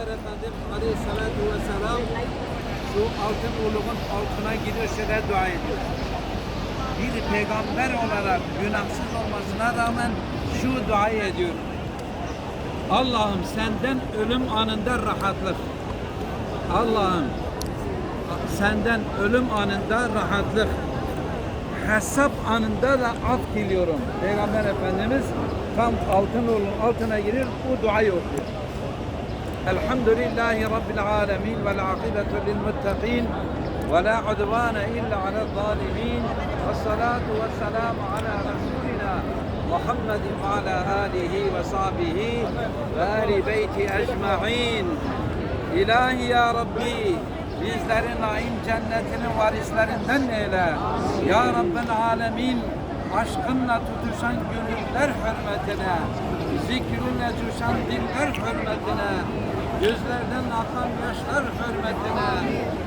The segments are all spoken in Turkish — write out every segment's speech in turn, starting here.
Peygamber Efendim Aleyhisselatü Vesselam şu altın uluğun altına gidiyor şöyle dua ediyor. Bir peygamber olarak günahsız olmasına rağmen şu duayı ediyor. Allah'ım senden ölüm anında rahatlık. Allah'ım senden ölüm anında rahatlık. Hesap anında da af diliyorum. Peygamber Efendimiz tam altın olun altına girir bu duayı okuyor. Elhamdülillahi Rabbil alemin vel akibetu lil muttaqin ve la udvane illa alel zalimin ve salatu ve selamu ala Resulina Muhammedin ve ala alihi ve sahbihi İlahi ya Rabbi bizleri naim cennetinin varislerinden eyle. Ya Rabbel alemin aşkınla tutuşan gönüller hürmetine, zikrünle coşan diller hürmetine, gözlerden akan yaşlar hürmetine,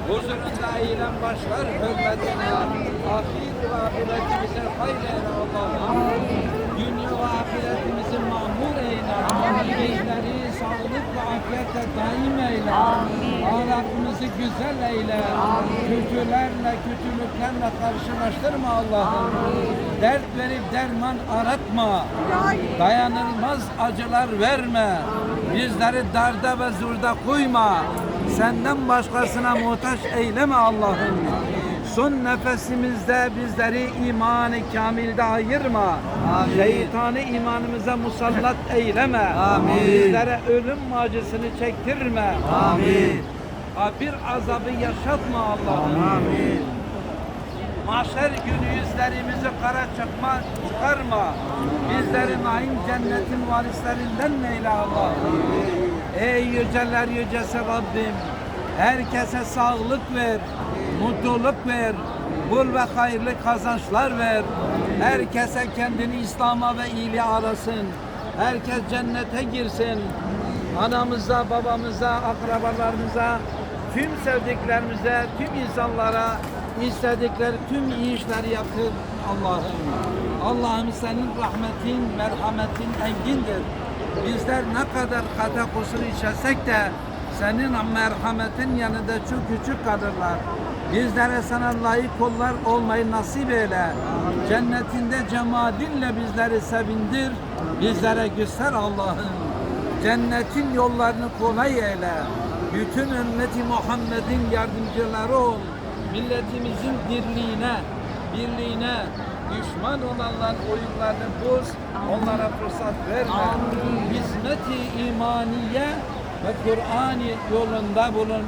huzurunda eğilen başlar hürmetine, ahir ve ahiretimize hayır eyle Allah'ım. Dünya ve ahiretimizi mamur eyle. Bizleri sağlık ve afiyetle daim eyle. Ahlakımızı güzel eyle. Kötülerle, kötülüklerle karşılaştırma Allah'ım. Dert verip derman aratma. Dayanılmaz acılar verme. Bizleri darda ve zurda koyma. Senden başkasına muhtaç eyleme Allah'ım. Son nefesimizde bizleri imanı kamilde ayırma. Şeytanı imanımıza musallat eyleme. Amin. Bizlere ölüm acısını çektirme. Amin. Bir azabı yaşatma Allah'ım. Amin. Mahşer günü yüzlerimizi kara çıkma, çıkarma. Bizleri naim cennetin varislerinden neyle Allah'ım. Ey yüceler yücesi Rabbim. Herkese sağlık ver, mutluluk ver, bul ve hayırlı kazançlar ver. Herkese kendini İslam'a ve iyiliğe arasın. Herkes cennete girsin. Anamıza, babamıza, akrabalarımıza, tüm sevdiklerimize, tüm insanlara istedikleri tüm iyi işleri yapın Allah'ım. Allah'ım senin rahmetin, merhametin engindir. Bizler ne kadar hata kusur işlesek de senin merhametin yanında çok küçük kalırlar. Bizlere sana layık kullar olmayı nasip eyle. Cennetinde cemalinle bizleri sevindir. Bizlere göster Allah'ım. Cennetin yollarını kolay eyle. Bütün ümmeti Muhammed'in yardımcıları ol. Milletimizin dirliğine, birliğine, düşman olanların oyunlarını boz, onlara fırsat verme. Hizmeti imaniye ve Kur'an yolunda bulun,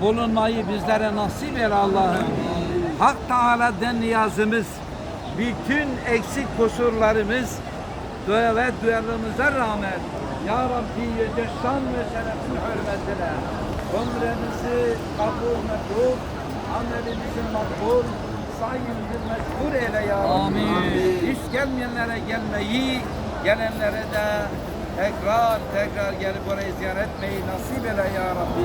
bulunmayı bizlere nasip eyle Allah'ım. Hak Teala'den niyazımız, bütün eksik kusurlarımız, ve duyarlılığımıza rağmen Ya Rabbi yüce şan ve şerefin hürmetine ömrümüzü kabul mekruf, amelimizi makbul, sayımızı meşhur eyle Ya Rabbi. Amin. Hiç gelmeyenlere gelmeyi, gelenlere de tekrar tekrar gelip orayı ziyaret etmeyi nasip eyle Ya Rabbi.